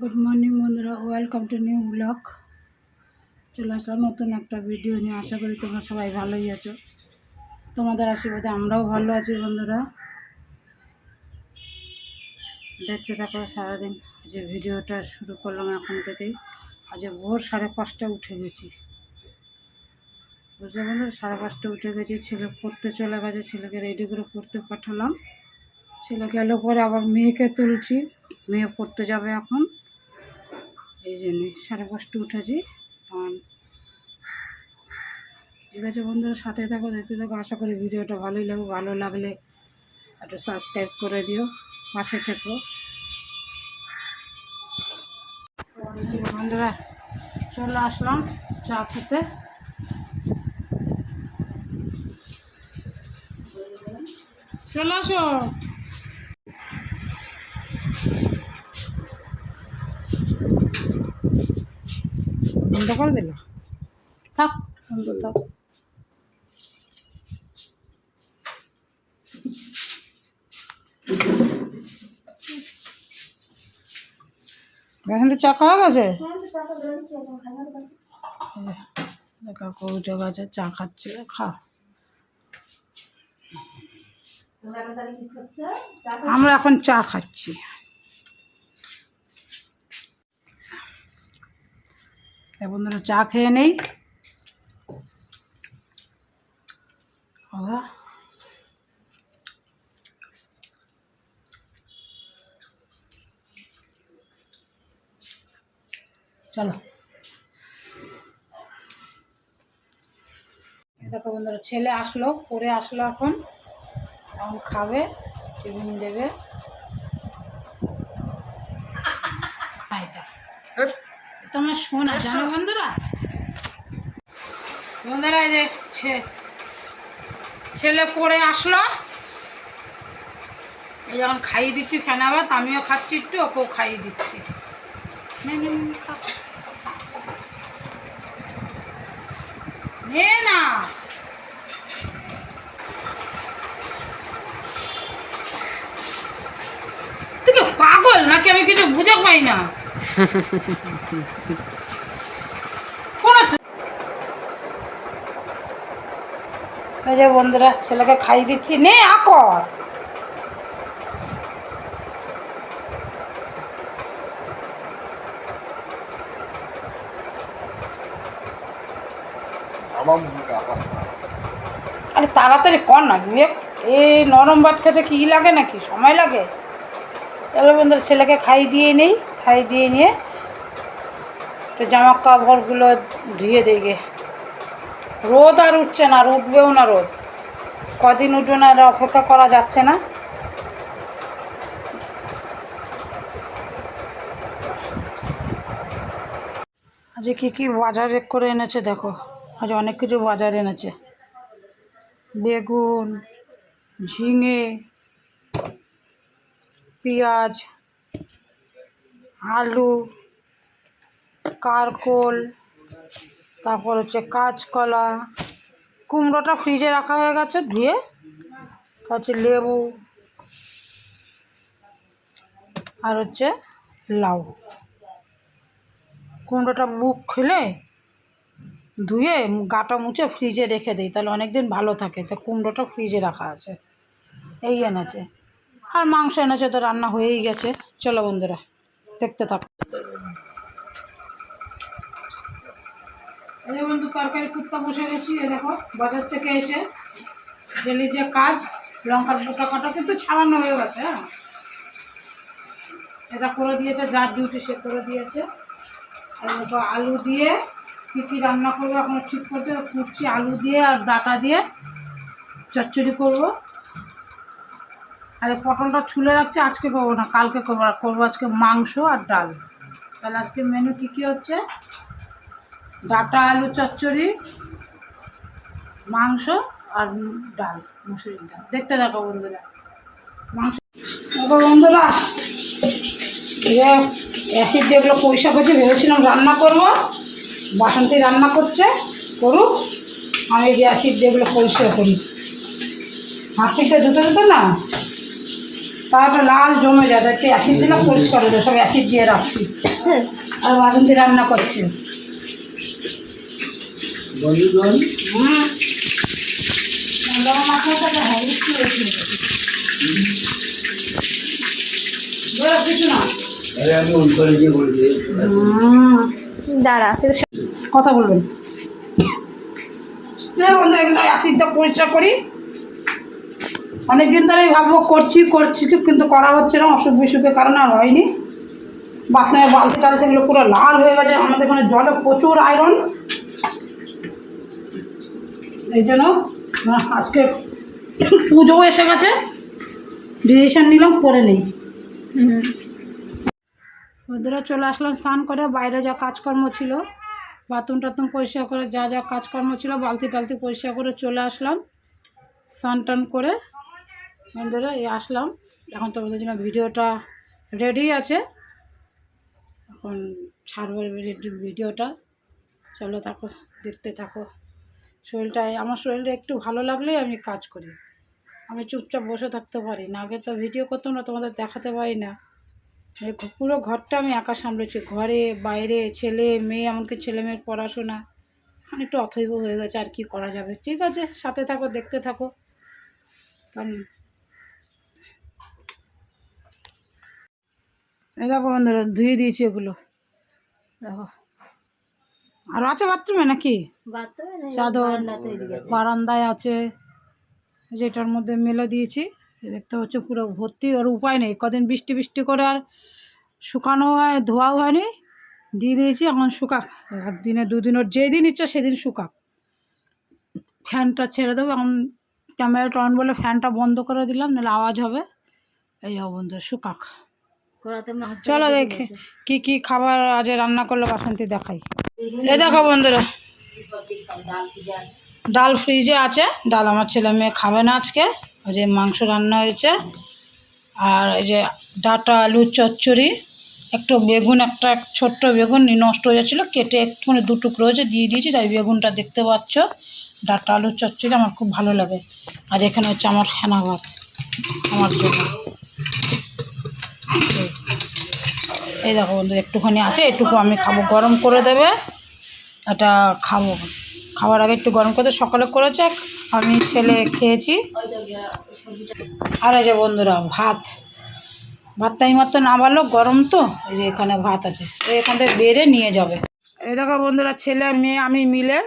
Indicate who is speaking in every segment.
Speaker 1: Good morning বন্ধুরা। Welcome to new blog চলে আসলাম নতুন একটা ভিডিও নিয়ে। আশা করি তোমরা সবাই ভালোই আছো। তোমাদের আশীর্বাদে আমরাও ভালো আছি, বন্ধুরা। দেখতে থাকো, সারাদিন যে ভিডিওটা শুরু করলাম এখন থেকেই। আজ ভোর সাড়ে পাঁচটা উঠে গেছি। বুঝলে বন্ধুরা? সাড়ে পাঁচটা উঠে গেছি। ছেলে পড়তে চলে গেছে। ছেলেকে রেডি করে পড়তে পাঠালাম। ছেলে গেল পরে আবার মেয়েকে তুলছি। মেয়ে পড়তে যাবে এখন। এই জন্যে সাড়ে পাঁচটা উঠেছি কারণ ঠিক আছে বন্ধুরা, সাথে থাকো, দেখতে থাকো। আশা করি ভিডিওটা ভালোই লাগবে। ভালো লাগলে একটু সাবস্ক্রাইব করে দিও। পাশে থেকো। বন্ধুরা, চলে আসলাম চা খেতে। চলে আসো। বন্ধ করে দিল? থাক বন্ধ থাক। এখন তো চা খাওয়া গেছে? কাকু উঠে গেছে চা খাচ্ছে খা। আমরা এখন চা খাচ্ছি। তা বন্ধুরা চা খেয়ে নেই। চলো। দেখো বন্ধুরা, ছেলে আসলো, পরে আসলো এখন। এখন খাবে, টিফিন দেবে আহ, এটা তোমার শোনা জানো বন্ধুরা? বন্ধুরা এই যে ছেলে পড়ে আসলো। এই যখন খাইয়ে দিচ্ছি ফেনা ভাত আমিও খাচ্ছি একটু ওকেও খাইয়ে দিচ্ছি। নে, নে, তুই পাগল? নাকি আমি কিছু বুঝে পাই না? এই যে বন্ধুরা ছেলেকে খাইয়ে দিচ্ছি। নে আকর। আরে তাড়াতাড়ি কর না বিবেক। এই নরম ভাত খেতে কি লাগে নাকি? সময় লাগে। চলো বন্ধুরা ছেলেকে খাই দিয়ে নেই। খাই দিয়ে নিয়ে একটু জামা কাপড়গুলো ধুয়ে গে রোদ আর উঠছে না আর উঠবেও না রোদ। কদিন উঠবে না অপেক্ষা করা যাচ্ছে না। আজ কী কী বাজারে করে এনেছে দেখো। আজ অনেক কিছু বাজার এনেছে। বেগুন, ঝিঙে, পেঁয়াজ আলু, কারকোল, তারপর হচ্ছে কাঁচকলা, কুমড়োটা ফ্রিজে রাখা হয়ে গেছে ধুয়ে হচ্ছে লেবু আর হচ্ছে লাউ। কুমড়োটা বুক খুলে ধুয়ে গাটা মুছে ফ্রিজে রেখে দিই, তাহলে অনেক দিন ভালো থাকে। তো কুমড়োটা ফ্রিজে রাখা আছে, এই এনেছে। আর মাংস এনেছে তো রান্না হয়েই গেছে। চলো বন্ধুরা। দেখতে থাকো। এই বন্ধু, তরকারি কুত্তা বসে গেছি দেখো, বাজার থেকে এসে ডেলি যে কাজ, লঙ্কার বোটা কাটা, কিন্তু ছাড়ানো হয়ে গেছে হ্যাঁ? এটা করে দিয়েছে, যার ডিউটি সে করে দিয়েছে। আলু দিয়ে কী কী রান্না করব, এখন ঠিক করতে কুচি, আলু দিয়ে আর ডাটা দিয়ে চচ্চড়ি করব। আর এই পটলটা ছুলে রাখছি, আজকে করব না, কালকে করব, আর করব আজকে মাংস আর ডাল। তাহলে আজকে মেনু কী কী হচ্ছে? ডাটা, আলু, চচ্চড়ি, মাংস আর ডাল, মুসুরির ডাল। দেখতে দেখো বন্ধুরা। মাংস বন্ধুরা অ্যাসিড যেগুলো পয়সা করছে, ভেবেছিলাম রান্না করব। বাসন্তী রান্না করছে, করুক। আমি যে অ্যাসিড যেগুলো পরিষ্কার করি। হাত থেকে জুতো ধুতে না? তারপরে লাল জমে যায় একটু অ্যাসিড দিলে পরিষ্কার হয়ে সব অ্যাসিড দিয়ে রাখছি। হ্যাঁ। আর বাসন্তী রান্না করছি।
Speaker 2: দাঁড়া
Speaker 1: কথা বলবেন অ্যাসিডটা পরিষ্কার করি। অনেকদিন ধরেই ভাববো, করছি করছি, কিন্তু করা হচ্ছে না, অসুখ বিসুখের কারণে আর হয়নি। বাথরুমে বালতি টালতি এগুলো পুরো লাল হয়ে গেছে, আমাদের এখানে জলে প্রচুর আয়রন এই জন্য আজকে পুজোও এসে গেছে। ডিসিশন নিলাম, করে নেই। বন্ধুরা, চলে আসলাম স্নান করে, বাইরে যা কাজকর্ম ছিল, বাথরুম টাথরুম পরিষ্কার করে, যা যা কাজকর্ম ছিল, বালতি টালতি পরিষ্কার করে চলে আসলাম, স্নান টান করে। বন্ধুরা, এই আসলাম। এখন তো বলতে না, ভিডিওটা রেডি আছে। এখন ছাড়বো ভিডি- ভিডিওটা। চলো থাকো, দেখতে থাকো। শরীরটা, আমার শরীরটা একটু ভালো লাগলেই আমি কাজ করি। আমি চুপচাপ বসে থাকতে পারি না। আগে তো ভিডিও করতাম না, তোমাদের দেখাতে পারি না। পুরো ঘরটা আমি একা সামলেছি। ঘরে বাইরে ছেলে মেয়ে, এমনকি ছেলে মেয়ের পড়াশোনা। এখন একটু অথৈব হয়ে গেছে, আর কি করা যাবে? ঠিক আছে, সাথে থাকো, দেখতে থাকো। কারণ দেখো বন্ধুরা ধুয়ে দিয়েছি এগুলো। দেখো। আর আছে বাথরুমে নাকি? চাদর বারান্দায় আছে। যেটার মধ্যে মেলে দিয়েছি দেখতে হচ্ছে পুরো ভর্তি আর উপায় নেই। কদিন বৃষ্টি বৃষ্টি করে আর শুকানো হয় ধোয়াও হয়নি। দিয়ে দিয়েছি এখন শুকাক। একদিনে দুদিনের যেদিন ইচ্ছা সেদিন শুকাক। ফ্যানটা ছেড়ে দেবো এখন ক্যামেরাটা অন বলে ফ্যানটা বন্ধ করে দিলাম নাহলে আওয়াজ হবে। এই যাও বন্ধু শুকাক। চলো দেখি কি কি খাবার আজ রান্না করল বাসন্তী দেখাই। এ দেখো বন্ধুরা ডাল ফ্রিজে আছে। ডাল আমার ছেলে মেয়ে খাবে না আজকে। ওই যে মাংস রান্না হয়েছে। আর এই যে ডাটা আলু চচ্চড়ি একটু বেগুন একটা এক ছোট্ট বেগুন নষ্ট হয়ে যাচ্ছিল কেটে একটুখানি দু টুকরো হয়েছে দিয়ে দিয়েছি তাই বেগুনটা দেখতে পাচ্ছ। ডাটা আলু চচ্চড়ি আমার খুব ভালো লাগে। আর এখানে হচ্ছে আমার ফেনা ভাত আমার জন্য এই- এই দেখো বন্ধু একটুখানি আছে, এটুকু আমি খাব। গরম করে দেবে, এটা খাব। খাওয়ার আগে একটু গরম করে সকালে করেছে, আমি ছেলে খেয়েছি। আর এই যে বন্ধুরা, ভাত। ভাতটা এই মাত্র নামালো, গরম তো, এই যে এখানে ভাত আছে। এখান থেকে বেড়ে নিয়ে যাবে। এই দেখো বন্ধুরা, ছেলে মেয়ে, আমি মিলে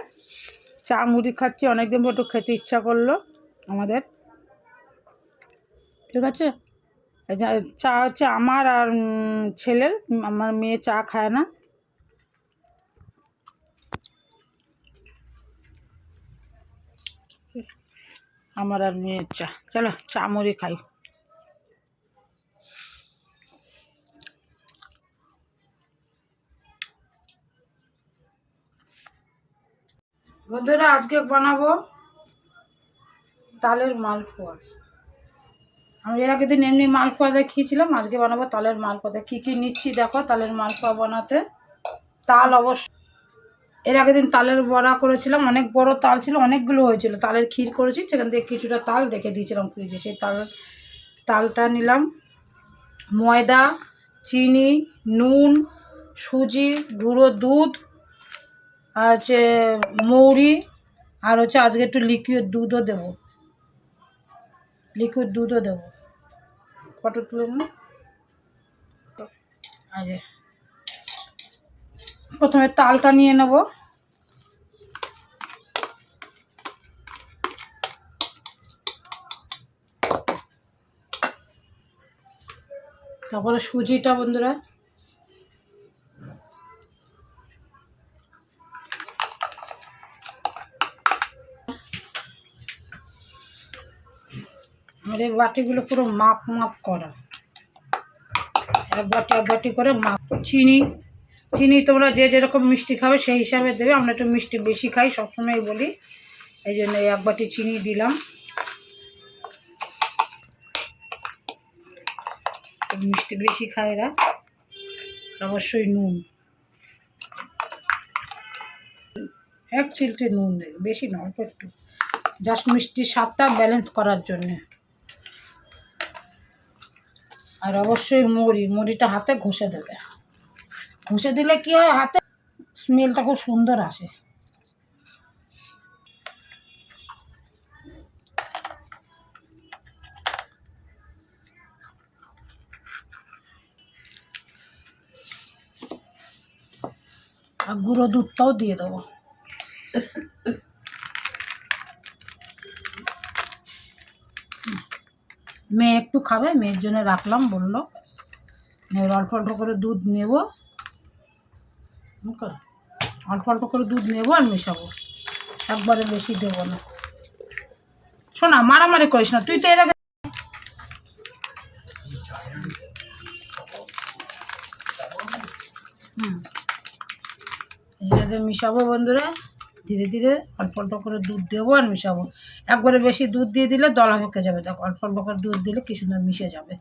Speaker 1: চা মুড়ি খাচ্ছি, অনেকদিন পর একটু খেতে ইচ্ছা করল আমাদের। ঠিক আছে? চা হচ্ছে আমার আর ছেলের, আমার মেয়ে চা খায় না। আমার আর মেয়ের চা। চলো, চা মুড়ি খাই। বন্ধুরা, আজকে বানাবো তালের মালপোয়া। আমি এর আগের দিন এমনি মালপোয়া দেখিয়েছিলাম আজকে বানাবো তালের মালপোয়া কী কী নিচ্ছি দেখো তালের মালপোয়া বানাতে। তাল অবশ্য এর আগের দিন তালের বড়া করেছিলাম, অনেক বড় তাল ছিল, অনেকগুলো হয়েছিল। তালের ক্ষীর করেছি, সেখান থেকে কিছুটা তাল রেখে দিয়েছিলাম ফ্রিজে। সেই তাল তালটা নিলাম। ময়দা, চিনি, নুন, সুজি, গুঁড়ো দুধ, আর হচ্ছে মৌরি, আর হচ্ছে আজকে একটু লিকুইড দুধও দেবো। লিকুইড দুধও দেবো। ফটো তুলে আগে। প্রথমে তালটা নিয়ে নেব। তারপরে সুজিটা বন্ধুরা। এই বাটিগুলো পুরো মাপ মাপ করা। এক বাটি এক বাটি করে মাপ। চিনি চিনি তোমরা যে যেরকম মিষ্টি খাবে সেই হিসাবে দেবে। আমরা একটু মিষ্টি বেশি খাই সবসময় বলি। এই জন্য এক বাটি চিনি দিলাম। মিষ্টি বেশি খায় এরা। অবশ্যই নুন। এক চিলটে নুন বেশি না অল্প একটু। জাস্ট মিষ্টির স্বাদটা ব্যালেন্স করার জন্যে। আর অবশ্যই মুড়ি, মুড়িটা হাতে ঘষে দেবে। ঘষে দিলে কি হয়, হাতে স্মেলটা খুব সুন্দর আসে। আর গুঁড়ো দুধটাও দিয়ে দেবো। মেয়ে একটু খাবে, মেয়ের জন্য রাখলাম, বলল। এবার অল্প অল্প করে দুধ নেব। অল্প অল্প করে দুধ নেব আর মেশাবো। একবারে বেশি দেবো না। শোনা মারামারি করিস না। তুই তো এর আগে হুম। মিশাবো বন্ধুরা। ধীরে ধীরে অল্প অল্প করে দুধ দেবো আর মিশাবো। একবারে বেশি দুধ দিয়ে দিলে দলা পেকে যাবে। দেখো, অল্প অল্প করে দুধ দিলে কি সুন্দর মিশে যাবে।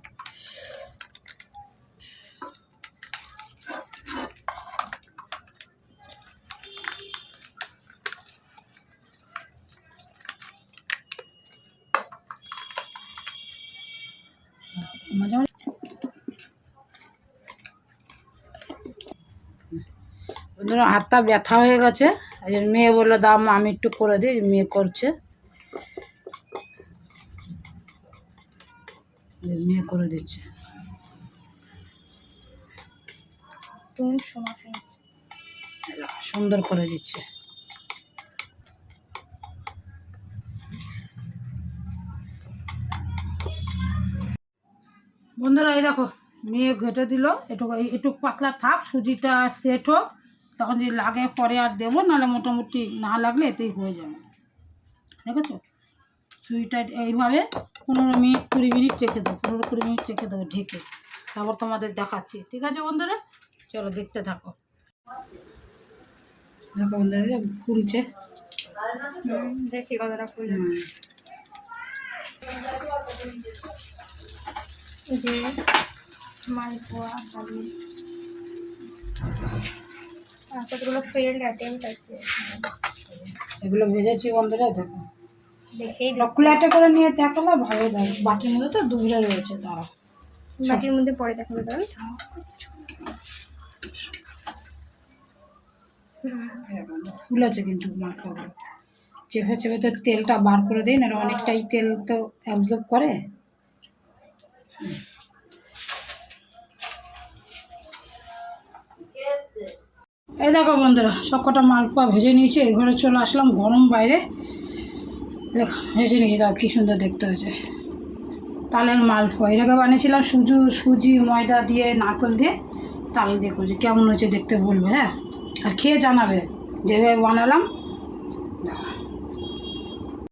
Speaker 1: হাতটা ব্যথা হয়ে গেছে। জন্য মেয়ে বলল দাম আমি একটু করে দিই মেয়ে করছে। মেয়ে করে দিচ্ছে। সুন্দর করে দিচ্ছে। বন্ধুরা এই দেখো মেয়ে ঘেটে দিল এটুকু একটু পাতলা থাক সুজিটা সেট হোক। তখন যদি লাগে পরে আর দেবো নাহলে মোটামুটি না লাগলে এতেই হয়ে যাবে। দেখেছ? সুজিটা এইভাবে পনেরো মিনিট কুড়ি মিনিট রেখে দেবো পনেরো কুড়ি মিনিট রেখে দেবো ঢেকে। তারপর তোমাদের দেখাচ্ছি। ঠিক আছে বন্ধুরা? চলো দেখতে থাকো। দেখো বন্ধুরা ফুলছে।
Speaker 2: দেখি কতটা ফুল। যে মালপোয়া কতগুলো ফেল্ড অ্যাটেম্প আছে।
Speaker 1: এগুলো ভেজেছি বন্ধুরা দেখো।
Speaker 2: দেখেই
Speaker 1: চকলেটে করে নিয়ে দেখালে ভালো দেয় বাটির মধ্যে তো দূরে রয়েছে তারা
Speaker 2: মাটির মধ্যে পরে দেখাবে তাহলে।
Speaker 1: ফুলেছে কিন্তু মাখাগুলো চেপে চেপে তো তেলটা বার করে দিই না অনেকটাই তেল তো অ্যাবজর্ব করে। এই দেখো বন্ধুরা সব কটা মালপোয়া ভেজে নিয়েছি, এই ঘরে চলে আসলাম গরম বাইরে। দেখো, ভেজে নিয়েছি, দেখো কী সুন্দর দেখতে হয়েছে। তালের মালপোয়া এটাকে বানিয়েছিলাম সুজু সুজি, ময়দা দিয়ে, নারকল দিয়ে তাল দিয়ে করেছি। কেমন হয়েছে দেখতে বলবে হ্যাঁ? আর খেয়ে জানাবে, যেভাবে বানালাম। দেখো।